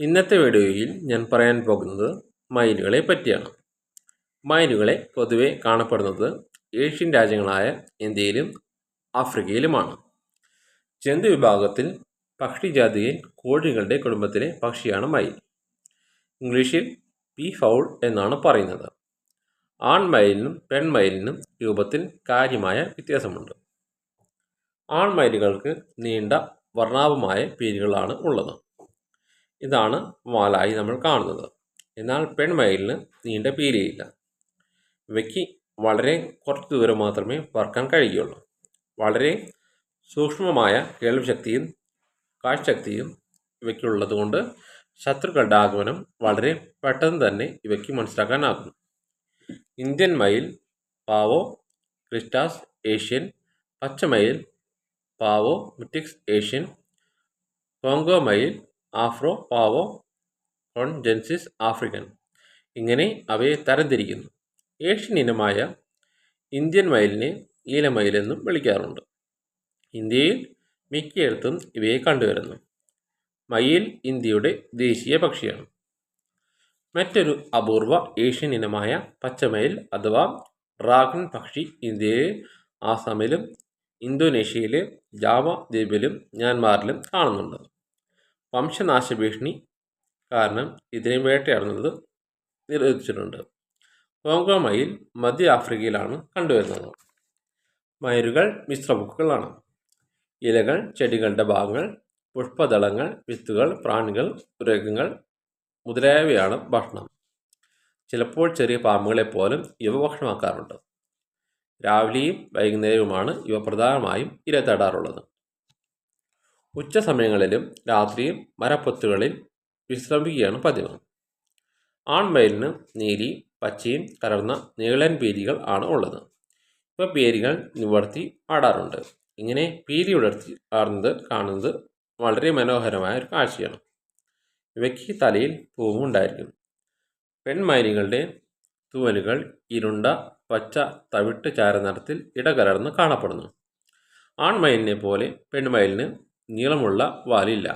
ഇന്നത്തെ വീഡിയോയിൽ ഞാൻ പറയാൻ പോകുന്നത് മയിലുകളെ പറ്റിയാണ്. മയിലുകളെ പൊതുവെ കാണപ്പെടുന്നത് ഏഷ്യൻ രാജ്യങ്ങളായ ഇന്ത്യയിലും ആഫ്രിക്കയിലുമാണ്. ജന്തു വിഭാഗത്തിൽ പക്ഷിജാതിയിൽ കോഴികളുടെ കുടുംബത്തിലെ പക്ഷിയാണ് മയിൽ. ഇംഗ്ലീഷിൽ പി ഫൗൾ എന്നാണ് പറയുന്നത്. ആൺമയിലിനും പെൺമയിലിനും രൂപത്തിൽ കാര്യമായ വ്യത്യാസമുണ്ട്. ആൺമയിലുകൾക്ക് നീണ്ട വർണാഭമായ പേരുകളാണ് ഉള്ളത്. ഇതാണ് വാലായി നമ്മൾ കാണുന്നത്. എന്നാൽ പെൺമയിലിന് നീണ്ട പീലിയില്ല. ഇവയ്ക്ക് വളരെ കുറച്ച് ദൂരം മാത്രമേ പറക്കാൻ കഴിയുള്ളൂ. വളരെ സൂക്ഷ്മമായ കേൾവിശക്തിയും കാഴ്ചശക്തിയും ഇവയ്ക്കുള്ളതുകൊണ്ട് ശത്രുക്കളുടെ ആഗമനം വളരെ പെട്ടെന്ന് തന്നെ ഇവയ്ക്ക് മനസ്സിലാക്കാനാകും ഇന്ത്യൻ മയിൽ പാവോ ക്രിസ്റ്റാസ് ഏഷ്യൻ പച്ചമയിൽ പാവോ മിറ്റിക്സ് ഏഷ്യൻ കോങ്കോ മയിൽ ആഫ്രോ പാവോ കോൺജെൻസിസ് ആഫ്രിക്കൻ. ഇങ്ങനെ അവയെ തരംതിരിക്കുന്നു. ഏഷ്യൻ ഇനമായ ഇന്ത്യൻ മയിലിനെ ഈലമയിലെന്നും വിളിക്കാറുണ്ട്. ഇന്ത്യയിൽ മിക്കയിടത്തും ഇവയെ കണ്ടുവരുന്നു. മയിൽ ഇന്ത്യയുടെ ദേശീയ പക്ഷിയാണ്. മറ്റൊരു അപൂർവ ഏഷ്യൻ ഇനമായ പച്ചമയിൽ അഥവാ ഡ്രാഗൺ പക്ഷി ഇന്ത്യയിലെ ആസാമിലും ഇന്തോനേഷ്യയിലെ ജാവ ദ്വീപിലും മ്യാൻമാറിലും കാണുന്നുണ്ട്. വംശനാശ ഭീഷണി കാരണം ഇതിനെ വേട്ടയാടുന്നത് നിരോധിച്ചിട്ടുണ്ട്. കോങ്കോ മയിൽ മധ്യ ആഫ്രിക്കയിലാണ് കണ്ടുവരുന്നത്. മയിലുകൾ മിശ്രബുക്കുകളാണ് ഇലകൾ ചെടികളുടെ ഭാഗങ്ങൾ പുഷ്പദളങ്ങൾ വിത്തുകൾ പ്രാണികൾ ഉരകങ്ങൾ മുതലായവയാണ് ഭക്ഷണം. ചിലപ്പോൾ ചെറിയ പാമ്പുകളെ പോലും ഇവ ഭക്ഷണമാക്കാറുണ്ട്. രാവിലെയും വൈകുന്നേരവുമാണ് ഇവ പ്രധാനമായും ഇര തേടാറുള്ളത്. ഉച്ച സമയങ്ങളിലും രാത്രിയും മരപ്പൊത്തുകളിൽ വിശ്രമിക്കുകയാണ് പതിവ്. ആൺമയിലിന് നീലി പച്ചയും കലർന്ന നീളൻ പീലികൾ ആണ് ഉള്ളത്. ഇവ പേരികൾ നിവർത്തി ആടാറുണ്ട്. ഇങ്ങനെ പീലി ഉടർത്തി ആടുന്നത് കാണുന്നത് വളരെ മനോഹരമായ ഒരു കാഴ്ചയാണ്. ഇവയ്ക്ക് തലയിൽ പൂവും ഉണ്ടായിരിക്കും. പെൺമയിലുകളുടെ തൂവലുകൾ ഇരുണ്ട പച്ച തവിട്ട് ചാരനിറത്തിൽ ഇടകലർന്ന് കാണപ്പെടുന്നു. ആൺമയിലിനെ പോലെ പെൺമയിലിന് നീളമുള്ള വാലില്ല.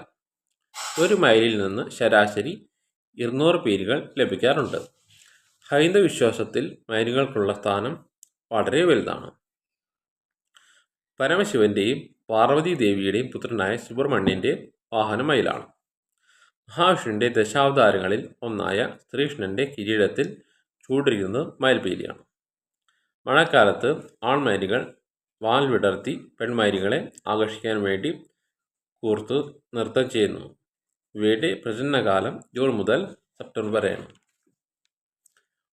ഒരു മൈലിൽ നിന്ന് ശരാശരി ഇരുന്നൂറ് പേരുകൾ ലഭിക്കാറുണ്ട്. ഹൈന്ദവ വിശ്വാസത്തിൽ മൈലുകൾക്കുള്ള സ്ഥാനം വളരെ വലുതാണ്. പരമശിവന്റെയും പാർവതി ദേവിയുടെയും പുത്രനായ സുബ്രഹ്മണ്യന്റെ വാഹനം മയിലാണ് മഹാവിഷ്ണുവിന്റെ ദശാവതാരങ്ങളിൽ ഒന്നായ ശ്രീകൃഷ്ണന്റെ കിരീടത്തിൽ ചൂടിരിക്കുന്നത് മയിൽപീലിയാണ് മഴക്കാലത്ത് ആൺമയിലുകൾ വാൽ വിടർത്തി പെൺമയിലുകളെ ആകർഷിക്കാൻ വേണ്ടി കൂർത്ത് നൃത്തം ചെയ്യുന്നു. ഇവയുടെ പ്രജനനകാലം ജൂൺ മുതൽ സെപ്റ്റംബർ വരെയാണ്.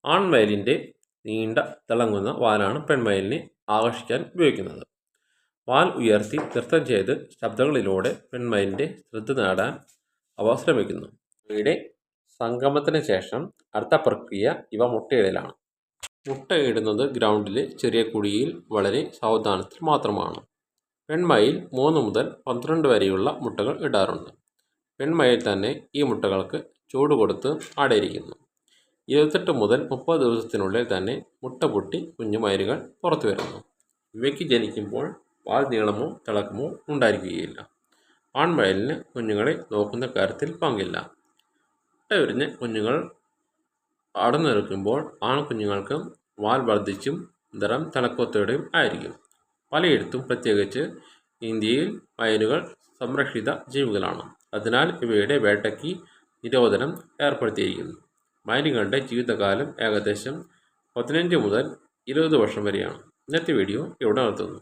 ആൺമയിലിന്റെ നീണ്ട തിളങ്ങുന്ന വാലാണ് പെൺമയിലിനെ ആകർഷിക്കാൻ ഉപയോഗിക്കുന്നത്. വാൽ ഉയർത്തി നൃത്തം ചെയ്ത് ശബ്ദങ്ങളിലൂടെ പെൺമയിലിന്റെ ശ്രദ്ധ നേടാൻ അവ ശ്രമിക്കുന്നു. ഇവയുടെ സംഗമത്തിന് ശേഷം അടുത്ത പ്രക്രിയ ഇവ മുട്ടയിടലാണ്. മുട്ടയിടുന്നത് ഗ്രൗണ്ടിലെ ചെറിയ കുഴിയിൽ വളരെ സാവധാനത്തിൽ മാത്രമാണ്. പെൺമയിൽ മൂന്ന് മുതൽ പന്ത്രണ്ട് വരെയുള്ള മുട്ടകൾ ഇടാറുണ്ട്. പെൺമയിൽ തന്നെ ഈ മുട്ടകൾക്ക് ചൂട് കൊടുത്ത് ആടയിരിക്കുന്നു. ഇരുപത്തെട്ട് മുതൽ മുപ്പത് ദിവസത്തിനുള്ളിൽ തന്നെ മുട്ട പൊട്ടി കുഞ്ഞുമയലുകൾ പുറത്തു വരുന്നു. ഇവയ്ക്ക് ജനിക്കുമ്പോൾ പാൽ നീളമോ തിളക്കമോ ഉണ്ടായിരിക്കുകയില്ല. ആൺമയലിന് കുഞ്ഞുങ്ങളെ നോക്കുന്ന കാര്യത്തിൽ പങ്കില്ല. മുട്ട കുഞ്ഞുങ്ങൾ അടന്നിരിക്കുമ്പോൾ ആൺകുഞ്ഞുങ്ങൾക്ക് വാൽ വർദ്ധിച്ചും നിറം തിളക്കത്തോടെയും ആയിരിക്കും. പലയിടത്തും പ്രത്യേകിച്ച് ഇന്ത്യയിൽ മയിലുകൾ സംരക്ഷിത ജീവികളാണ്. അതിനാൽ ഇവയുടെ വേട്ടയ്ക്ക് നിരോധനം ഏർപ്പെടുത്തിയിരിക്കുന്നു. മയിലുകളുടെ ജീവിതകാലം ഏകദേശം പതിനഞ്ച് മുതൽ ഇരുപത് വർഷം വരെയാണ്. ഇന്നത്തെ വീഡിയോ ഇവിടെ നിർത്തുന്നു.